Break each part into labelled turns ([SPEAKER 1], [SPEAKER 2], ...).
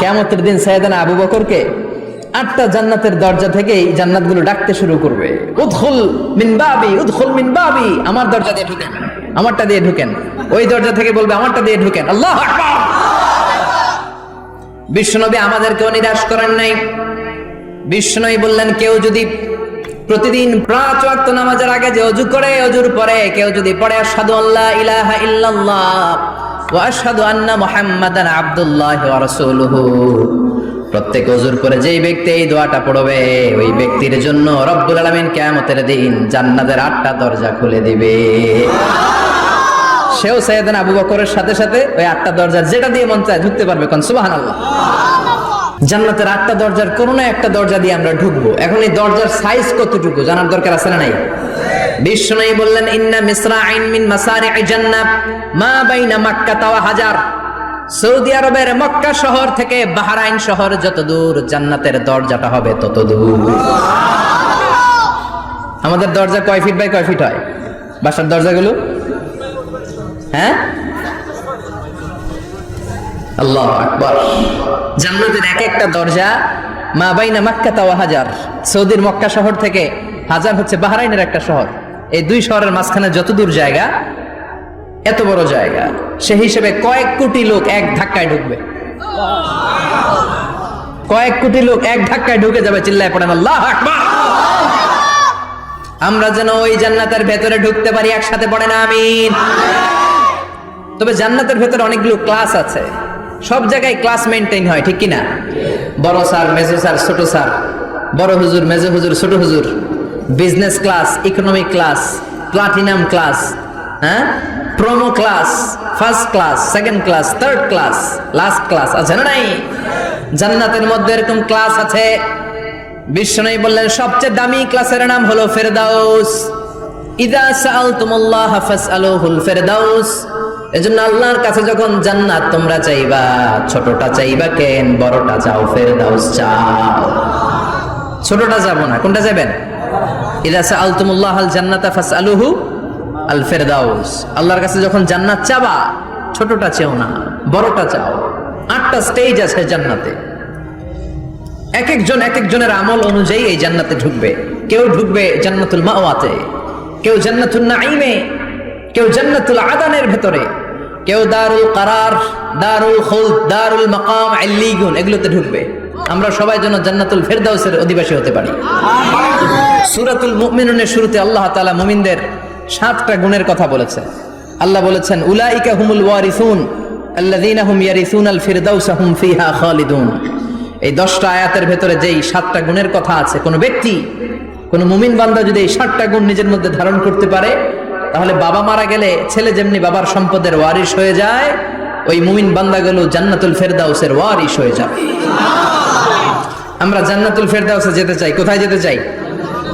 [SPEAKER 1] কেমতের দিন সৈয়দানা আবু বকরকে আটটা জান্নাতের দরজা থেকেই জান্নাতগুলো ডাকতে শুরু করবে। উদখুল মিন বাবি, উদখুল মিন বাবি। আমার দরজা দিয়ে ঢুকেন। আমারটা দিয়ে ঢুকেন। ওই দরজা থেকে বলবে, আমারটা দিয়ে ঢুকেন। আল্লাহ বিশ্বনবী আমাদেরকেও নিরাশ করেন নাই। বিষ্ণুই বললেন, কেউ যদি প্রতিদিন পাঁচ ওয়াক্ত নামাজের আগে যে অজু করে, অজুর পরে কেউ যদি পড়ে, আশহাদু আল্লাহ ইলাহা ইল্লাল্লাহ। ওয়া আশহাদু আন্না মুহাম্মাদান আবদুল্লাহ ওয়া রাসূলুহু। প্রত্যেক অজুর করে যেই ব্যক্তি এই দোয়াটা পড়বে, ওই ব্যক্তির জন্য রব্বুল আলামিন কিয়ামতের দিন জান্নাতের আটটা দরজা খুলে দিবে। সেও সাইয়েদানা আবু বকরের সাথে সাথে ওই আটটা দরজা যেটা দিয়ে মন চায় ঢুকতে পারবে, কোন সুবহানাল্লাহ। জান্নাতের আটটা দরজার কোনো না একটা দরজা দিয়ে আমরা ঢুকবো। এখন এই দরজার সাইজ কতটুকু জানার দরকার আছে না নাই? বিষ্ণু বললেন, ইন্না মিসরা আইন মিন মাসারি জান্নাত, মা বাইনা মাক্কা তাওয়া হাজার। সৌদি আরবের মক্কা শহর থেকে বাহরাইন শহর যত দূর, জান্নাতের দরজাটা হবে তত দূর। আমাদের দরজা কয় ফিট বাই কয় ফিট হয়? বাসার দরজাগুলো? হ্যাঁ? আল্লাহ আকবার। জান্নাতের এক একটা দরজা মা বাইনা মাক্কা তাওয়া হাজার। সৌদির মক্কা শহর থেকে হাজার হচ্ছে বাহরাইনের একটা শহর। এই দুই শহরের মাঝখানে যত দূর জায়গা, এত বড় জায়গা সে হিসেবে কয়েক কোটি লোক এক ধাক্কায় ঢুকবে। কয়েক কোটি লোক এক ধাক্কায় ঢুকে যাবে চিল্লায় পড়েন, আল্লাহ আমরা যেন ওই জান্নাতের ভেতরে ঢুকতে পারি, একসাথে পড়ে না আমিন। তবে জান্নাতের ভেতরে অনেকগুলো ক্লাস আছে। সব জায়গায় ক্লাস মেনটেন হয়, ঠিক কিনা? বড় স্যার মেজো স্যার, ছোট স্যার, বড় হুজুর মেজো হুজুর, ছোট হুজুর। Business class economic class platinum class হ্যাঁ? Promo class first class second class third class last class আছে না নাই? জান্নাতের মধ্যে এরকম ক্লাস আছে। বিশ্বনবী বললেন, সবচেয়ে দামি ক্লাসের নাম হলো ফেরদাউস। ইদা সাআলতুমুল্লাহ ফাসআলুহুল ফেরদাউস। এজন্য আল্লাহর কাছে যখন জান্নাত তোমরা চাইবা, ছোটটা চাইবা কেন, বড়টা চাও, ফেরদাউস চাও। ছোটটা যাব না, কোনটা যাবেন? ইদা আল জান্নাতা আল ফেরদাউস আল্লাহর কাছে যখন জান্নাত চাবা, ছোটটা চেও না, বড়টা চাও। আটটা স্টেজ আছে জান্নাতে। এক একজন এক একজনের আমল অনুযায়ী এই জান্নাতে ঢুকবে। কেউ ঢুকবে জান্নাতুল মাওয়াতে, কেউ জান্নাতুল নাইমে কেউ জান্নাতুল আদানের ভেতরে, কেউ দারুল কারার, দারুল খুল দারুল মাকাম, আল্লিগুন, এগুলোতে ঢুকবে। আমরা সবাই যেন জান্নাতুল ফেরদাউসের অধিবাসী হতে পারি। সূরাতুল মুমিনুনের শুরুতে আল্লাহ তাআলা মুমিনদের সাতটা গুণের কথা বলেছে। আল্লাহ বলেছেন, উলাইকা হুমুল ওয়ারিসুন, আল্লাযীনা হুম ইয়ারিসুনাল ফিরদাউসা হুম ফিহা খালিদুন। এই দশটা আয়াতের ভেতরে যেই সাতটা গুণের কথা আছে, কোনো ব্যক্তি, কোনো মুমিন বান্দা যদি এই সাতটা গুণ নিজের মধ্যে ধারণ করতে পারে, তাহলে বাবা মারা গেলে ছেলে যেমনি বাবার সম্পদের ওয়ারিশ হয়ে যায় ওই মুমিন বান্দাগুলো জান্নাতুল ফেরদাউসের ওয়ারিশ হয়ে যাবে। আমরা জান্নাতুল ফেরদাউসে যেতে চাই। কোথায় যেতে চাই?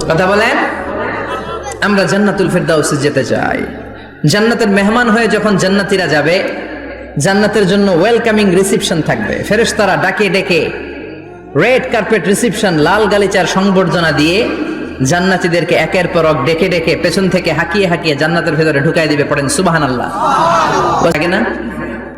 [SPEAKER 1] কথা বলেন। আমরা জান্নাতুল ফেরদাউসে যেতে চাই। জান্নাতের মেহমান হয়ে যখন জান্নাতীরা যাবে, জান্নাতের জন্য ওয়েলকামিং রিসিপশন থাকবে। ফেরেশতারা ডাকে ডেকে রেড কার্পেট রিসিপশন, লাল গালিচার সংবর্ধনা দিয়ে জান্নাতীদেরকে একের পর এক ডেকে ডেকে পেছন থেকে হাঁকিয়ে হাঁকিয়ে জান্নাতের ভেতরে ঢুকাই দিবে, পড়েন সুবাহান আল্লাহ না?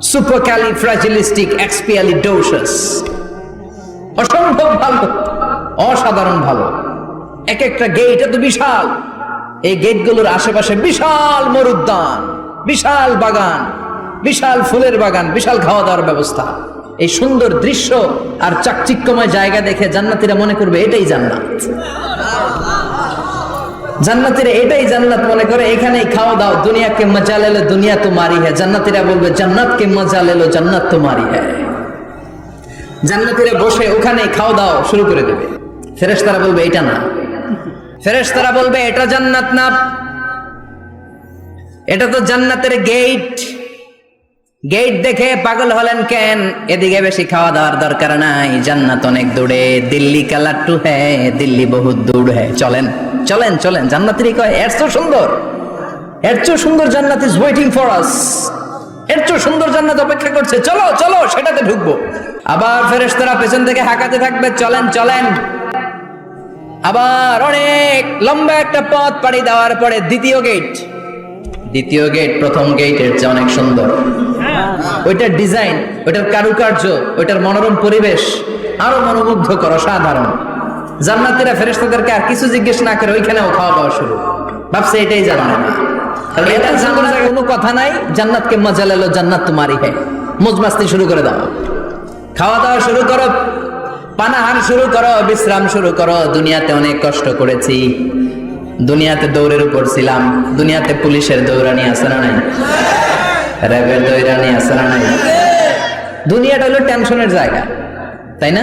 [SPEAKER 1] supercalifragilisticexpialidocious অসম্ভব ভালো, অসাধারণ ভালো। এক একটা গেট এত বিশাল। এই গেটগুলোর আশেপাশে বিশাল মরুদ্যান, বিশাল বাগান, বিশাল ফুলের বাগান, বিশাল খাওয়া দাওয়ার ব্যবস্থা। এই সুন্দর দৃশ্য আর চাকচিক্যময় জায়গা দেখে জান্নাতিরা মনে করবে এটাই জান্নাত। জান্নাতীরা এটাই জান্নাত মনে করে, এখানেই খাওয়া দাও, দুনিয়াকে মজা লেলো দুনিয়া তোমারি হ্যাঁ জান্নাতীরা বলবে, জান্নাতকে মজা লেলো জান্নাত তোমারি হ্যাঁ জান্নাতীরা বসে, ওখানেই খাওয়া দাও, শুরু করে দেবে। ফেরেশতারা বলবে, এটা না। ফেরেশতারা বলবে, এটা জান্নাত না। এটা তো জান্নাতের গেট। গেট দেখে পাগল হলেন কেন? এদিকে বেশি খাওয়া দাওয়ার দরকার নাই। জান্নাত অনেক দূরে, দিল্লি কালাট্টু হ্যাঁ দিল্লি বহুত দূর হ্যাঁ চলেন। চলেন চলেন জান্নাতেরই কয়, এর তো সুন্দর। এর চেয়ে সুন্দর জান্নাত ইজ ওয়েটিং ফর আস এর চেয়ে সুন্দর জান্নাত অপেক্ষা করছে। চলো চলো, সেটাতে ঢুকবো। আবার ফেরেশতারা পেছন থেকে হাঁকাতে থাকবে। চলেন চলেন। আবার অনেক লম্বা একটা পথ পাড়ি দেওয়ার পরে দ্বিতীয় গেট দ্বিতীয় গেট প্রথম গেটের চেয়ে অনেক সুন্দর। ওইটার ডিজাইন ওইটার কারুকার্য, ওইটার মনোরম পরিবেশ, আরও মনোমুগ্ধ মনোমুগ্ধকর, অসাধারণ। জান্নাতীরা ফেরেশতাদেরকে আর কিছু জিজ্ঞেস না করে ওইখানেও খাওয়া দাওয়া শুরু। ভাবছে এটাই জানা না জানার কোনো কথা নাই, জান্নাতকে মজা লেলো, জান্নাত তোমারই হ্যাঁ মুজমাস্তি শুরু করে দাও। খাওয়া দাওয়া শুরু করো, পানাহার শুরু করো, বিশ্রাম শুরু করো। দুনিয়াতে অনেক কষ্ট করেছি। দুনিয়াতে দৌড়ের উপর ছিলাম। দুনিয়াতে পুলিশের দৌড়ানি আছে না নাই? র্যাবের দৌড়ানি আছে না নাই? দুনিয়াটা হলো টেনশনের জায়গা, তাই না?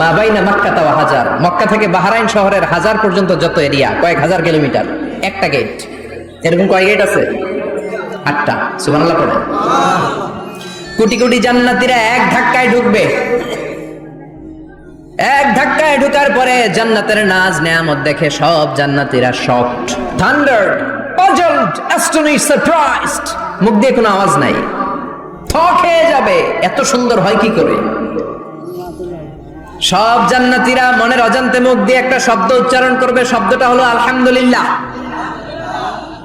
[SPEAKER 1] মা বাইনা মক্কা তাওয়া হাজার। মক্কা থেকে বাহারাইন শহরের হাজার পর্যন্ত যত এরিয়া, কয়েক হাজার কিলোমিটার। একটা গেট এরকম কয় গেট আছে? আটটা। পড়ে কোটি কোটি এক ধাক্কায় ঢুকবে। এক ধাক্কায় ঢুকার পরে জান্নাতের নাজ নেয়ামত দেখে সব জান্নাতীরা শকড পাজলড সারপ্রাইজড মুখ দিয়ে কোনো আওয়াজ নাই। থ খেয়ে যাবে। এত সুন্দর হয় কি করে? সব জান্নাতীরা মনের অজান্তে মুখ দিয়ে একটা শব্দ উচ্চারণ করবে শব্দটা হলো আলহামদুলিল্লাহ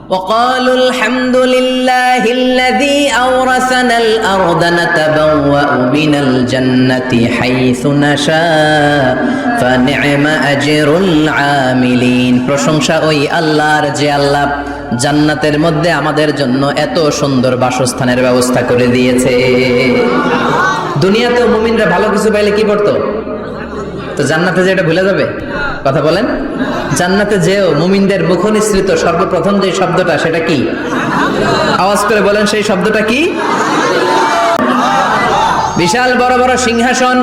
[SPEAKER 1] وقالوا الحمد لله الذي أورثنا الأرض نتبوأ من الجنة حيث نشاء فنعم أجر العاملين প্রশংসা ওই আল্লাহর যে আল্লাহ জান্নাতের মধ্যে আমাদের জন্য এত সুন্দর বাসস্থানের ব্যবস্থা করে দিয়েছে দুনিয়াতেও মুমিনরা ভালো কিছু পাইলে কি করতো তো জান্নাতে যে এটা ভুলে যাবে? কথা বলেন। জান্নাতে যেও মুমিনদের মুখ নিঃসৃত সর্বপ্রথম যে শব্দটা সেটা কি? আওয়াজ করে বলেন সেই শব্দটা কি? বিশাল বড় বড় সিংহাসন,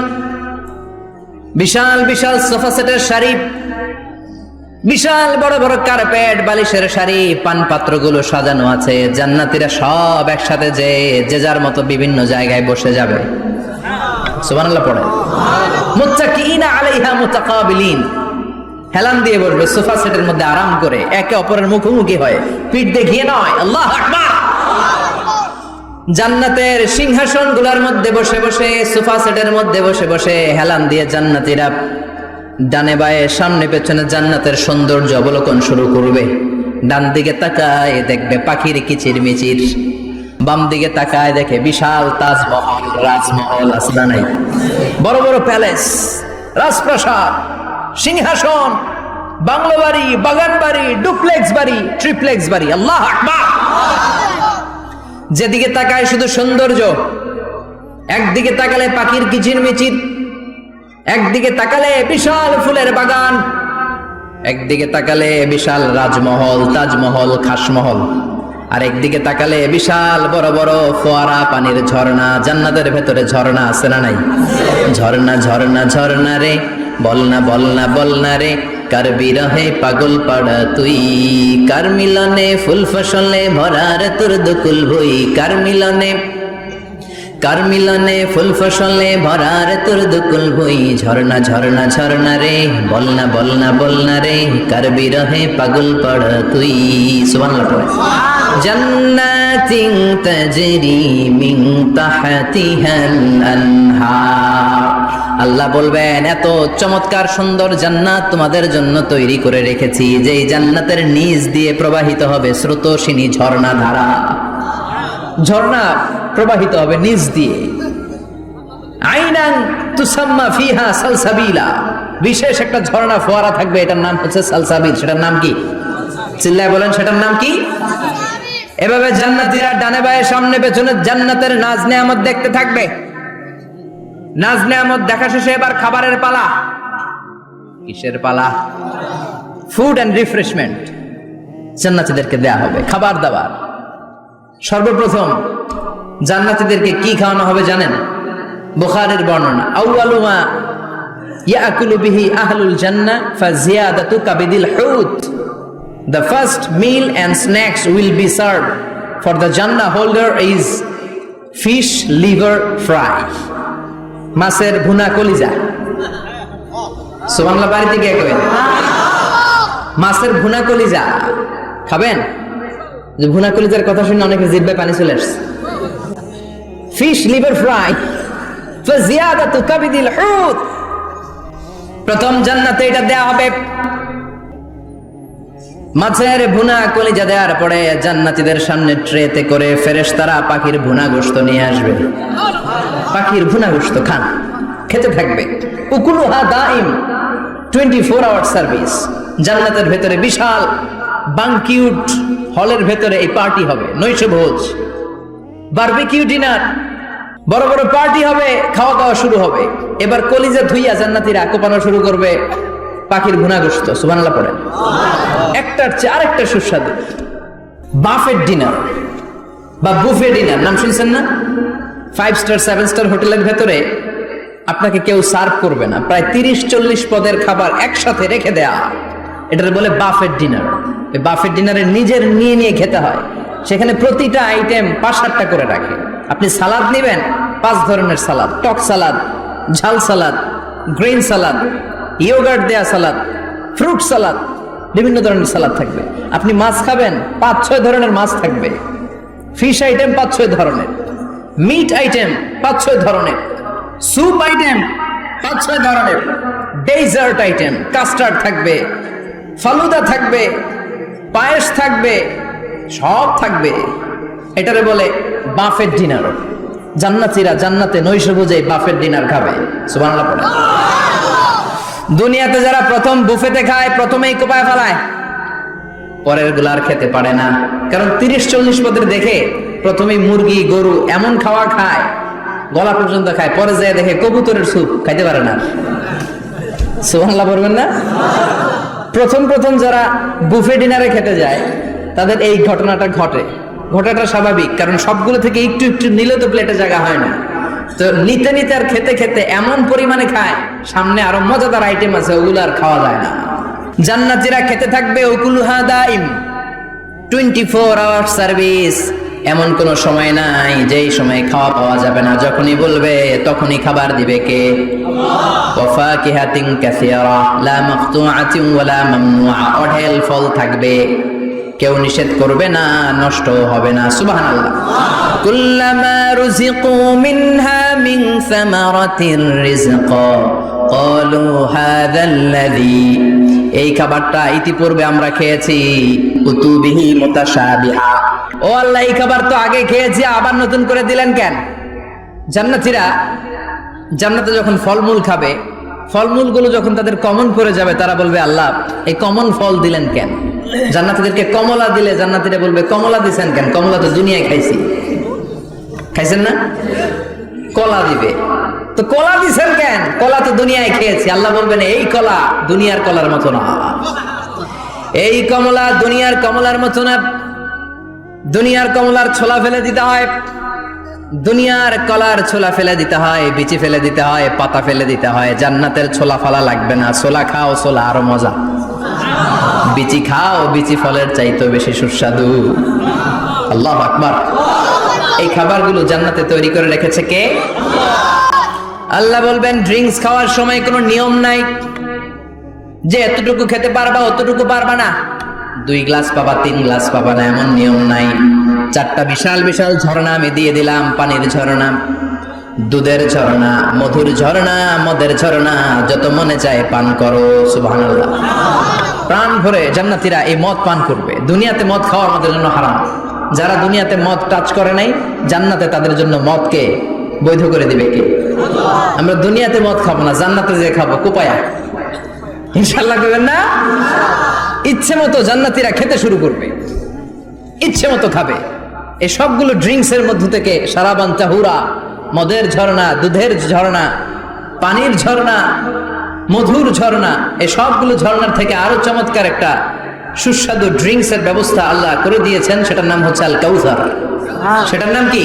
[SPEAKER 1] বিশাল বিশাল সোফা সেটের শাড়ি, বিশাল বড় বড় কার্পেট, বালিশের শাড়ি পান পাত্রগুলো সাজানো আছে। জান্নাতীরা সব একসাথে যে যে যার মতো বিভিন্ন জায়গায় বসে যাবে। সুবহানাল্লাহ পড়ে। হেলান দিয়ে বসবে সোফা সেটের মধ্যে আরাম করে একে অপরের মুখোমুখি হয়। পিঠ দেখিয়ে নয়। আল্লাহ জান্নাতের সিংহাসনগুলার মধ্যে বসে বসে, সোফা সেটের মধ্যে বসে বসে হেলান দিয়ে জান্নাতীরা ডানে বায়ে, সামনে পেছনে জান্নাতের সৌন্দর্য অবলোকন শুরু করবে। ডান দিকে তাকায় দেখবে পাখির কিচির মিচির বাম দিকে তাকায় দেখে বিশাল তাজমহল, রাজমহল আসরা নাই? বড় বড় প্যালেস, রাজপ্রাসাদ, সিংহাসন, বাংলো বাড়ি, বাগান বাড়ি, ডুপ্লেক্স বাড়ি, ট্রিপ্লেক্স বাড়ি। আল্লাহ যেদিকে তাকায় শুধু সৌন্দর্য, একদিকে তাকালে পাখির কিচির মিচির, একদিকে তাকালে বিশাল ফুলের বাগান, একদিকে তাকালে বিশাল রাজমহল, তাজমহল, খাসমহল। আর একদিকে তাকালে বিশাল বড় বড় ফোয়ারা পানির ঝর্ণা, জান্নাতের ভেতরে ঝর্ণা আছে না নাই? ঝর্ণা ঝর্ণা ঝর্ণা রে বলনা বলনা বলনা রে, কার বিরহে পাগল পাড়া তুই? কার মিলনে ফুল ফসলে ভরার তোর দুকুল ভুই? কার মিলনে কার মিলনে ফুল ফসলে ভরার তোর দুকুল ভুই? ঝর্ণা ঝর্ণা ঝর্ণা রে বলনা বলনা বলনা রে, কার বিরহে পাগল পড় তুই? সুবহানাল্লাহ জান্নাতিন তাজরি মিন তাহতিহাল আনহার আল্লাহ বলবেন, এত চমৎকার সুন্দর জান্নাত তোমাদের জন্য তৈরি করে রেখেছি, যেই জান্নাতের নিচ দিয়ে প্রবাহিত হবে স্রোতস্বিনী ঝর্ণা ধারা। ঝর্ণা প্রবাহিত হবে নিচ দিয়ে। আইনান তুসাম্মা ফিহা সালসাবিলা। বিশেষ একটা ঝর্ণা ফোয়ারা থাকবে, এটার নাম হচ্ছে সালসাবিল। সেটার নাম কি? চিল্লায় বলেন, সেটার নাম কি? এভাবে জান্নাতীরা ডানে বায়ে সামনে পেছনে জান্নাতের নাজ নেয়ামত দেখতে থাকবে। নাজ নেয়ামত দেখা শেষে এবার খাবারের পালা। কিসের পালা? ফুড অ্যান্ড রিফ্রেশমেন্ট জান্নাতীদেরকে দেয়া হবে, খাবার দাবার। সর্বপ্রথম, জান্নাতীদেরকে কি খাওয়ানো হবে জানেন? বুখারের বর্ণনা আউয়ালুমা ইয়াকুলু বিহি আহলুল জান্নাহ ফাজিয়াদাতু কাবিদিল হুত The first meal and snacks will be served. For the Jannah holder is fish liver fry. মাছের ভুনা কলিজা। সুবহানাল্লাহ বাড়িতে গিয়ে কবেন মাছের ভুনা কলিজা। খাবেন? যে ভুনা কলিজার কথা শুনে অনেকে জিব্বে পানি চলে আসছে। ফিশ লিভার ফ্রাই প্রথম জান্নাতে এটা দেয়া হবে। মাছের ভুনা কলিজা দেওয়ার পরে জান্নাতীদের সামনে ট্রেতে করে ফেরেশতারা পাখির ভুনা গোশত নিয়ে আসবে। পাখির ভুনা গোশত খান, খেতে থাকবে। উকুলুহা দাইম টোয়েন্টি ফোর আওয়ার সার্ভিস জান্নাতের ভেতরে বিশাল বাংকিউট হলের ভেতরে এই পার্টি হবে, নৈশ ভোজ। বারবিকিউ ডিনার বড় বড় পার্টি হবে, খাওয়া দাওয়া শুরু হবে। এবার কলিজা ধুইয়া জান্নাতিরা কোপানো শুরু করবে। পাখির ভুনা গোশত সুবহানাল্লাহ পড়ে একটার চেয়ে আরেকটা সুস্বাদু। বাফেট ডিনার বা বুফে ডিনার, নাম শুনছেন না? ফাইভ স্টার সেভেন স্টার হোটেলের ভেতরে আপনাকে কেউ সার্ভ করবে না। প্রায় তিরিশ, চল্লিশ পদের খাবার একসাথে রেখে দেয়া। এটার বলে বাফেট ডিনার। এই বাফেট ডিনারে নিজের নিয়ে নিয়ে খেতে হয়। সেখানে প্রতিটা আইটেম পাঁচ, সাতটা করে রাখে। আপনি সালাদ নেবেন, পাঁচ ধরনের সালাদ। টক সালাদ, ঝাল সালাদ গ্রিন সালাদ ইয়োগার্ট দেয়া সালাদ ফ্রুট সালাদ, বিভিন্ন ধরনের সালাদ থাকবে। আপনি মাছ খাবেন পাঁচ ছয় ধরনের মাছ থাকবে। ফিশ আইটেম পাঁচ ছয় ধরনের। মিট আইটেম পাঁচ ছয় ধরনের। স্যুপ আইটেম পাঁচ ছয় ধরনের। ডেজার্ট আইটেম কাস্টার্ড থাকবে। ফালুদা থাকবে। পায়েস থাকবে। সব থাকবে। এটারে বলে বাফেট ডিনার জান্নাতিরা জান্নাতে নৈশ বুঝে বাফের ডিনার খাবে। পড়ে দুনিয়াতে যারা প্রথম বুফেতে খায়, প্রথমেই কোপায় ফেলায়। পরেরগুলা আর খেতে পারে না। কারণ তিরিশ চল্লিশ পদের দেখে প্রথমেই মুরগি, গরু এমন খাওয়া খায়, গলা পর্যন্ত খায়, পরে যায় দেখে কবুতরের স্যুপ খাইতে পারে না। সুবহানাল্লাহ পড়বেন না? প্রথম প্রথম যারা বুফে ডিনারে খেতে যায়, তাদের এই ঘটনাটা ঘটে। ঘটাটা স্বাভাবিক, কারণ সবগুলো থেকে একটু একটু নিলে তো প্লেটে জায়গা হয় না। তো নিতে নিতে আর খেতে খেতে এমন পরিমাণে খায়, সামনে আরও মজাদার আইটেম আছে, ওগুলো আর খাওয়া যায় না। জান্নাতিরা খেতে থাকবে ওকুলুহা দাইম টোয়েন্টি ফোর আওয়ার সার্ভিস এমন কোনো সময় নাই, যেই সময় খাওয়া পাওয়া যাবে না। যখনই বলবে, তখনই খাবার দিবে কে? অঢেল ফল থাকবে। কেউ নিষেধ করবে না নষ্ট হবে না, সুবহানাল্লাহ। কুল্লামা রুজিকু মিনহা মিন সামারাতির রিজকা ক্বালু এই খাবারটা ইতিপূর্বে আমরা খেয়েছি, কুতুবিহি মুতাশাবিহা। ও আল্লাহ, এই খাবার তো আগে খেয়েছি, আবার নতুন করে দিলেন কেন? জান্নাতীরা জান্নাতে যখন ফলমূল খাবে, ফলমূলগুলো যখন তাদের কমন পড়ে যাবে, তারা বলবে, আল্লাহ, এই কমন ফল দিলেন কেন? জান্নাতীদেরকে কমলা দিলে জান্নাতীরা বলবে, কমলা দিছেন কেন? কমলা তো দুনিয়ায় খাইছি। খাইছেন না? কলা দিবে। তো কলা দিছেন কেন? কলা তো দুনিয়ায় খেয়েছি। আল্লাহ বলবেন, এই কলা দুনিয়ার কলার মতো না। এই কমলা দুনিয়ার কমলার মতো না। দুনিয়ার কমলার ছোলা ফেলে দিতে হয়। দুনিয়ার কলার ছোলা ফেলে দিতে হয়, বিচি ফেলে দিতে হয়, পাতা ফেলে দিতে হয়। জান্নাতের ছোলা ফালা লাগবে না। ছোলা খাও, ছোলা আরও মজা। বিচি খাও, বিচি ফলের চাইতো বেশি সুস্বাদু। আল্লাহ আকবার। এই খাবারগুলো জান্নাতে তৈরি করে রেখেছে কে? আল্লাহ বলবেন ড্রিঙ্কস খাওয়ার সময় কোনো নিয়ম নাই। যে এতটুকু খেতে পারবা, অতটুকু পারবা না। দুই গ্লাস পাবা, তিন গ্লাস পাবা না, এমন নিয়ম নাই। চারটা বিশাল বিশাল ঝর্ণা আমি দিয়ে দিলাম, পানির ঝর্ণা, দুধের ঝর্ণা, মধুর ঝর্ণা, মদের ঝর্ণা, যত মনে চায় পান করো, সুবহানাল্লাহ। প্রাণ ভরে জান্নাতীরা এই মদ পান করবে। দুনিয়াতে মদ খাওয়া আমাদের জন্য হারাম। যারা দুনিয়াতে মদ টাচ করে নাই, জান্নাতে তাদের জন্য মদকে বৈধ করে দিবে কে? আমরা দুনিয়াতে মদ খাব না, জান্নাতে যে খাব, কোপায়া। ইনশাল্লাহ করবেন না? ইচ্ছে মতো জান্নাতীরা খেতে শুরু করবে। ইচ্ছে মতো খাবে। এই সবগুলো ড্রিঙ্কস এর মধ্য থেকে সারাবান চাহুরা, মদের ঝর্ণা, দুধের ঝর্ণা, পানির ঝর্ণা মধুর ঝর্ণা এই সবগুলো ঝর্ণার থেকে আরো চমৎকার একটা সুস্বাদু ড্রিঙ্কস এর ব্যবস্থা আল্লাহ করে দিয়েছেন সেটার নাম হচ্ছে আল কাউসার সেটার নাম কি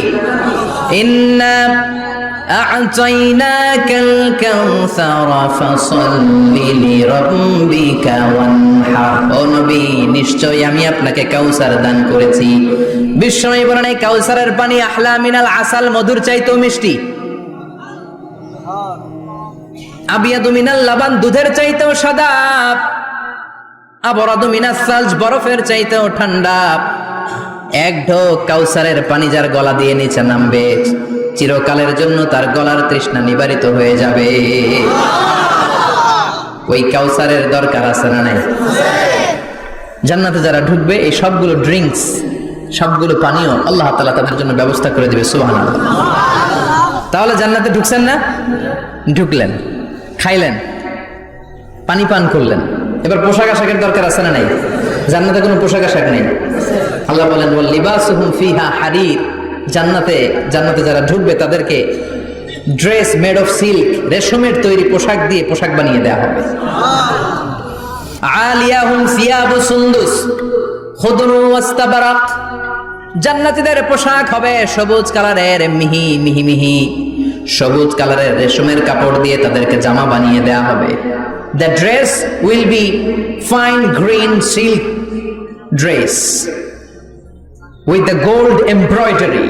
[SPEAKER 1] ইন্না أعطيناك الكوثر فصل لربك وانحر ও নবী নিশ্চয়ই আমি আপনাকে কাউসার দান করেছি বিশ্বময় বলেন এই কাউসারের পানি আহলা মিনাল আসাল মধুর চাইতেও মিষ্টি আবিয়াদু মিনাল লাবান দুধের চাইতেও সাদা, আবরাদু মিনাস সালজ বরফের চাইতেও ঠান্ডা। এক ঢোক কাউসারের পানি যার গলা দিয়ে নিচে নামবে, চিরকালের জন্য তার গলার তৃষ্ণা নিবারিত হয়ে যাবে। ওই কাউসারের দরকার আছে না নাই? জান্নাতে যারা ঢুকবে, এই সবগুলো ড্রিঙ্কস, সবগুলো পানীয় আল্লাহ তালা তাদের জন্য ব্যবস্থা করে দিবে সুহান তাহলে জান্নাতে ঢুকছেন না? ঢুকলেন। খাইলেন, পানি পান করলেন। এবার পোশাক আশাকের দরকার আছে না নাই? জান্নাতে কোনো পোশাক আশাক নেই? আল্লাহ বলেন ফিহা হারির। জান্নাতে জান্নাতে যারা ঢুকবে, তাদেরকে ড্রেস মেড অফ সিল্ক, রেশমের তৈরি পোশাক দিয়ে পোশাক বানিয়ে দেওয়া হবে। আলিয়াহুম সিয়াবু সুন্দুস খুদরু ওয়াস্তাবারাক। জান্নাতীদের পোশাক হবে সবুজ কালারের, মিহি মিহি মিহি। সবুজ কালারের রেশমের কাপড় দিয়ে তাদেরকে জামা বানিয়ে দেওয়া হবে। The dress will be fine green silk dress with the gold embroidery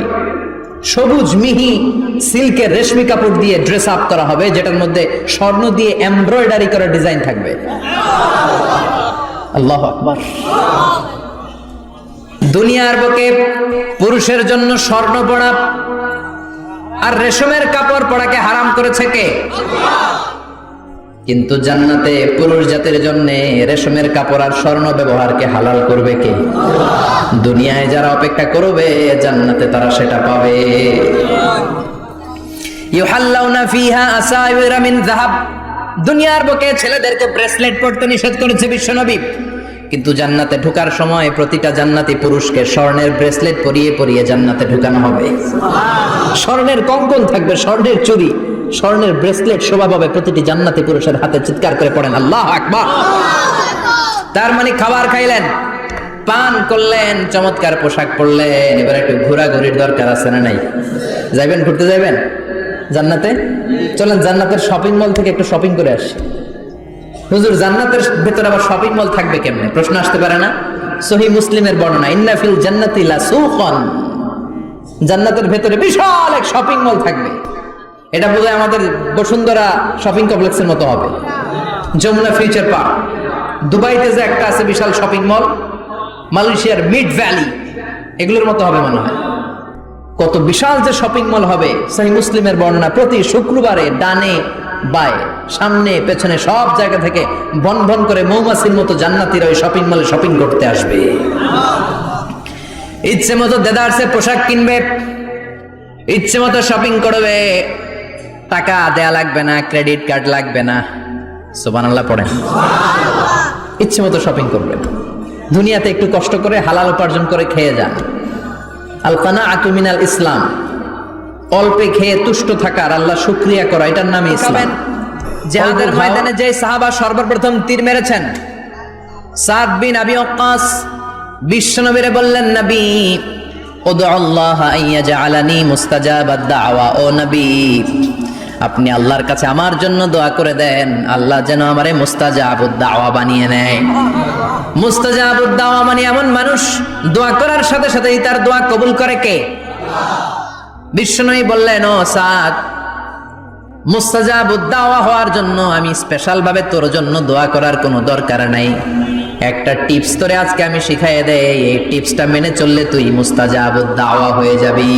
[SPEAKER 1] সবুজ মিহি সিল্কের রেশমি কাপড় দিয়ে ড্রেস আপ করা হবে, যেটার মধ্যে স্বর্ণ দিয়ে এমব্রয়ডারি করা ডিজাইন থাকবে। আল্লাহ দুনিয়ার বুকে পুরুষের জন্য স্বর্ণ পড়া আর রেশমের কাপড় পরাকে হারাম করেছে কে? কিন্তু জান্নাতে পুরুষ জাতির জন্য রেশমের কাপড় আর স্বর্ণ ব্যবহারকে হালাল করবে কে? দুনিয়ায় যারা অপেক্ষা করবে, জান্নাতে তারা সেটা পাবে। ইউহাল্লাউনা ফিহা আসাইরা মিন যাহাব। দুনিয়ার বুকে ছেলেদেরকে ব্রেসলেট পরতে নিষেধ করেছে বিশ্বনবী কিন্তু জান্নাতে ঢোকার সময় প্রতিটা জান্নাতি পুরুষকে স্বর্ণের ব্রেসলেট পরিয়ে পরিয়ে জান্নাতে ঢুকানো হবে। স্বর্ণের কঙ্কন থাকবে, স্বর্ণের চুরি স্বর্ণের ব্রেসলেট শোভা পাবে প্রতিটি জান্নাতি পুরুষের হাতে চিৎকার করে পড়েন, আল্লাহ আকবার! তার মানে খাবার খাইলেন, পান করলেন, চমৎকার পোশাক পরলেন। এবার একটু ঘোরাঘুরির দরকার আছে না নাই? যাইবেন, ঘুরতে যাইবেন? জান্নাতে? চলেন, জান্নাতের শপিং মল থেকে একটু শপিং করে আসি। হুজুর, জান্নাতের ভেতরে আবার শপিং মল থাকবে কেমনে? প্রশ্ন আসতে পারে না? সহি মুসলিমের বর্ণনা ইন্নাফিল জান্নাতি লা সুকন জান্নাতের ভেতরে বিশাল এক শপিং মল থাকবে। এটা বোধহয় আমাদের বসুন্ধরা শপিং কমপ্লেক্সের মতো হবে। যমুনা ফিউচার পার্ক দুবাইতে যে একটা আছে বিশাল শপিং মল মালয়েশিয়ার মিড ভ্যালি এগুলোর মতো হবে মনে হয়। কত বিশাল যে শপিং মল হবে সেই মুসলিমের বর্ণনা, প্রতি শুক্রবারে ডানে বায়ে সামনে, পেছনে সব জায়গা থেকে বন বন করে মৌমাছির মতো জান্নাতিরা ওই শপিং মলে শপিং করতে আসবে। ইচ্ছে মতো দেদারসে পোশাক কিনবে, ইচ্ছে মতো শপিং করবে। টাকা দেয়া লাগবে না ক্রেডিট কার্ড লাগবে না। সোবান আল্লাহ পড়েন। ইচ্ছে মতো শপিং করবেন দুনিয়াতে একটু কষ্ট করে হালাল উপার্জন করে খেয়ে যান। আল আলকানা আতুমিনাল ইসলাম। অল্পে খেয়ে তুষ্ট থাকার আল্লাহ শুক্রিয়া করা এটার নামে ইসলাম। জেহাদের ময়দানে যে সাহাবা সর্বপ্রথম তীর মেরেছেন সাদ বিন আবি ওয়াক্কাস বিশ্বনবীরে বললেন নবী আপনি আল্লাহর কাছে আমার জন্য দোয়া করে দেন আল্লাহ যেন আমারে মুস্তাজাবুদ দাওয়া বানিয়ে নেয়। মুস্তাজাবুদ দাওয়া মানে এমন মানুষ দোয়া করার সাথে সাথেই তার দোয়া কবুল করে কে? বিষ্ণুই বললেন, ও সাদ মুস্তাজাবুদ দাওয়া হওয়ার জন্য আমি স্পেশাল ভাবে তোর জন্য দোয়া করার কোনো দরকার নাই। একটা টিপস তোরে আজকে আমি শিখাই দেই, এই টিপসটা মেনে চললে তুই মুস্তাজাবুদ দাওয়া হয়ে যাবি।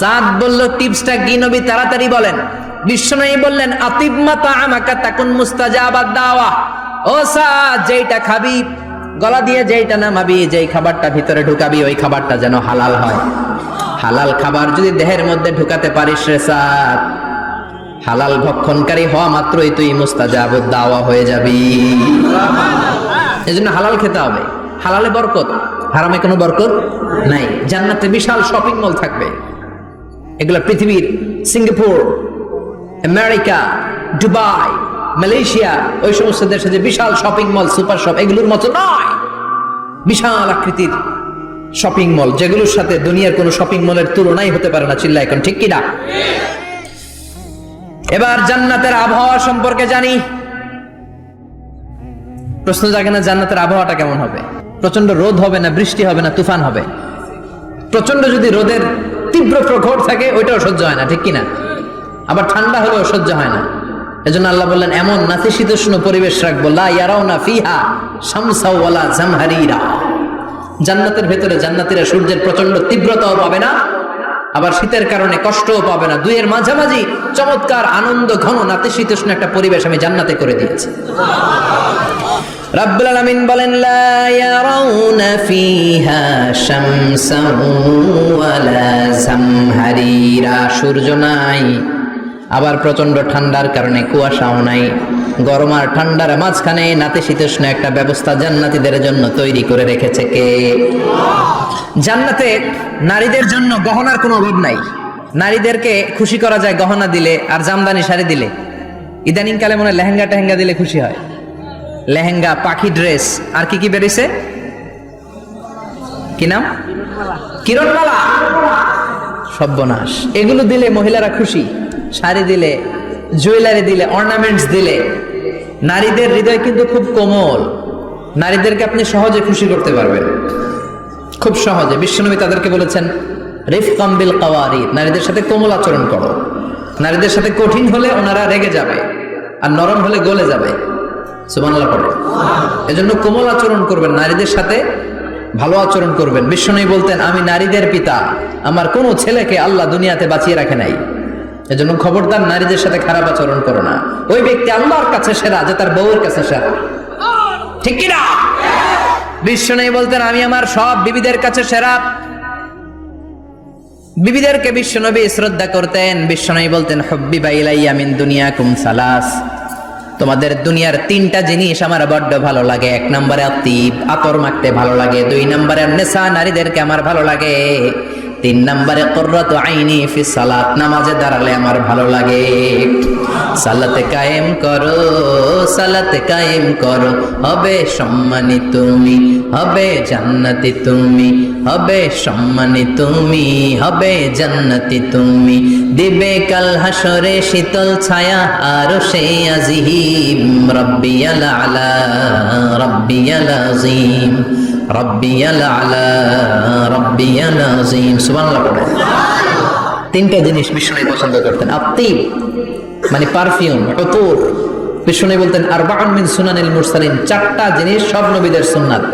[SPEAKER 1] সাদ বলল, টিপসটা কি নবী তাড়াতাড়ি বলেন? বিষ্ণুই বললেন, আতিব মাতা আমাকা তাকুন মুস্তাজাবাদ দাওয়া ও সাদ, যেইটা খাবি, গলা দিয়ে যেইটা নামাবি, যেই খাবারটা ভিতরে ঢুকাবি, ওই খাবারটা যেন হালাল হয়। হালাল খাবার যদি দেহের মধ্যে ঢুকাতে পারিস রে সাদ, হালাল ভক্ষণকারী হওয়া মাত্রই তুই মুস্তাজাবুদ দাওয়া হয়ে যাবি। এই জন্য হালাল খেতে হবে। হালালে বরকত। হারামে কোনো বরকত নাই। জান্নাতে বিশাল শপিং মল থাকবে। এগুলো পৃথিবীর সিঙ্গাপুর, আমেরিকা, দুবাই, মালয়েশিয়া, ওই সমস্ত দেশে যে বিশাল শপিং মল সুপার শপ এগুলোর মতো নয়। বিশাল আকৃতির শপিং মল যেগুলোর সাথে দুনিয়ার কোনো শপিং মলের তুলনাই হতে পারে না চিল্লা এখন, ঠিক কিনা? এবার জান্নাতের আবহাওয়া সম্পর্কে জানি। প্রশ্ন জাগে না, জান্নাতের আবহাওয়াটা কেমন হবে? প্রচণ্ড রোদ হবে না, বৃষ্টি হবে না, তুফান হবে? প্রচণ্ড যদি রোদের তীব্র প্রখর থাকে, ওইটাও সহ্য হয় না, ঠিক কিনা? আবার ঠান্ডা হলেও সহ্য হয় না। এজন্য আল্লাহ বললেন, এমন নাতিশীতোষ্ণ পরিবেশ রাখব, লা ইয়ারাও ফিহা শামসাও ওয়ালা জামহারিরা। জান্নাতের ভেতরে জান্নাতীরা সূর্যের প্রচণ্ড তীব্রতাও পাবে না, আবার শীতের কারণে কষ্টও পাবে না। দুইয়ের মাঝামাঝি চমৎকার আনন্দ, ঘন নাতিশীতোষ্ণ একটা পরিবেশ আমি জান্নাতে করে দিয়েছি। রাব্বুল আলামিন বলেন, লা ইয়ারাউনা ফিহা শামসান ওয়ালা জামহারিরা। সূর্য নাই আবার প্রচণ্ড ঠান্ডার কারণে কুয়াশাও নাই। গরম আর ঠান্ডার মাঝখানে নাতিশীতোষ্ণ একটা ব্যবস্থা জান্নাতিদের জন্য তৈরি করে রেখেছে কে? জান্নাতে নারীদের জন্য গহনার কোনো অভাব নাই। নারীদেরকে খুশি করা যায় গহনা দিলে আর জামদানি শাড়ি দিলে। ইদানিংকালে মনে লেহেঙ্গা টেহেঙ্গা দিলে খুশি হয়। লেহেঙ্গা, পাখি ড্রেস, আর কি কি বেরিয়েছে? কি নাম? কিরণমালা। সর্বনাশ এগুলো দিলে মহিলারা খুশি। শাড়ি দিলে জুয়েলারি দিলে অর্নামেন্টস দিলে, নারীদের হৃদয় কিন্তু খুব কোমল। নারীদেরকে আপনি সহজে খুশি করতে পারবেন। খুব সহজে। বিশ্বনবী তাদেরকে বলেছেন রিফ কাম্বিল কাওয়ারি নারীদের সাথে কোমল আচরণ করো। নারীদের সাথে কঠিন হলে ওনারা রেগে যাবে আর নরম হলে গলে যাবে। পড়ে। এজন্য কোমল আচরণ করবেন, নারীদের সাথে ভালো আচরণ করবেন। বিশ্বনবী বলতেন, আমি নারীদের পিতা। আমার কোনো ছেলেকে আল্লাহ দুনিয়াতে বাঁচিয়ে রাখে নাই। এজন্য খবরদার নারীদের সাথে খারাপ আচরণ করো না। ওই ব্যক্তি আল্লাহর কাছে সেরা, যে তার বউয়ের কাছে সেরা। ঠিক কিনা? বিশ্বনবী বলতেন, আমি আমার সব বিবিদের কাছে সেরা। বিবিদেরকে বিশ্বনবী শ্রদ্ধা করতেন। বিশ্বনবী বলতেন হব্বি বাইলাইয়া মিন দুনিয়া কুম সালাস। তোমাদের দুনিয়ার তিনটা জিনিস আমার বড্ড ভালো লাগে। এক নম্বরে আতিব, আতর মাখতে ভালো লাগে। দুই নম্বরে নেশা নারীদেরকে আমার ভালো লাগে। তিন নম্বরে কর্রত আইনি ফি সালাত, নামাজে দাঁড়ালে আমার ভালো লাগে। সালাতে কায়েম করো, সালাতে কায়েম করো। হবে সম্মানী তুমি, হবে জান্নাতি তুমি, হবে সম্মানী তুমি, হবে জান্নাতি তুমি। দিবে কাল হাসরে শীতল ছায়া, আর সে আজিম, রব্বিয়াল আলা, রব্বিয়াল আজিম। রব্বিয়াল আলা, রব্বিয়াল আজিম সুবহানাল্লাহ পড়ে। তিনটা জিনিস বিষ্ণু পছন্দ করতেন। আত্মিব মানে পারফিউম অতুর। বিষ্ণু বলতেন আর মিন সুনানিল মুরসালিন। চারটা জিনিস সব নবীদের সুন্নাত।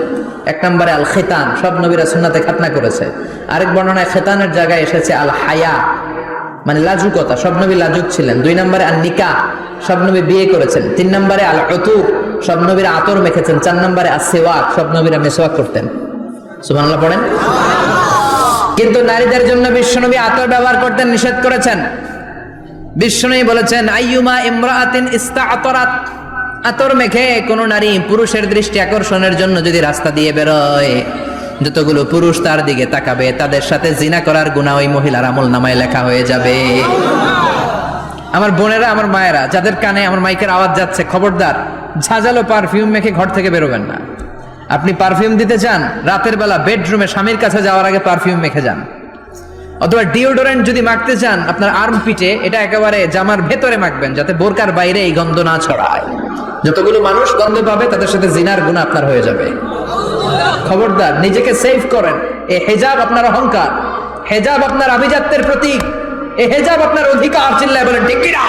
[SPEAKER 1] এক নম্বরে আল খেতান সব নবীরা সুন্নাতে খাতনা করেছে। আরেক বর্ণনায় খেতানের জায়গায় এসেছে আল হায়া মানে লাজুকতা, সব নবী লাজুক ছিলেন। দুই নম্বরে আল নিকা সব নবী বিয়ে করেছেন। তিন নম্বরে আল অতুর সব নবীরা আতর মেখেছেন। চার নম্বরে আর সেওয়াক সব নবীরা মেসোয়াক করতেন। সুবহানাল্লাহ পড়েন? কিন্তু নারীদের জন্য বিশ্বনবী আতর ব্যবহার করতে নিষেধ করেছেন। বিশ্বনবী বলেছেন, আইয়ুমা ইমরাআতিন ইস্তাআতরাত। আতর মেখে কোন নারী পুরুষের দৃষ্টি আকর্ষণের জন্য যদি রাস্তা দিয়ে বেরোয় যতগুলো পুরুষ তার দিকে তাকাবে, তাদের সাথে জিনা করার গুণা ওই মহিলার আমল নামায় লেখা হয়ে যাবে। আমার বোনেরা, আমার মায়েরা, যাদের কানে আমার মাইকের আওয়াজ যাচ্ছে, খবরদার, ঝাঁঝালো পারফিউম মেখে ঘর থেকে বেরোবেন না। আপনি পারফিউম দিতে চান, রাতের বেলা বেডরুমে স্বামীর কাছে যাওয়ার আগে পারফিউম মেখে যান। অথবা ডিওডোরেন্ট যদি মাখতে চান, আপনার আর্ম পিটে এটা একেবারে জামার ভেতরে মাখবেন, যাতে বোরকার বাইরে এই গন্ধ না ছড়ায়। যতগুলো মানুষ গন্ধ পাবে, তাদের সাথে জিনার গুণ আপনার হয়ে যাবে। খবরদার, নিজেকে সেভ করেন। এ হেজাব আপনার অহংকার। হেজাব আপনার আভিজাত্যের প্রতীক। এ হেজাব আপনার অধিকার, চিল্লায় বলেন, ঠিক কিনা?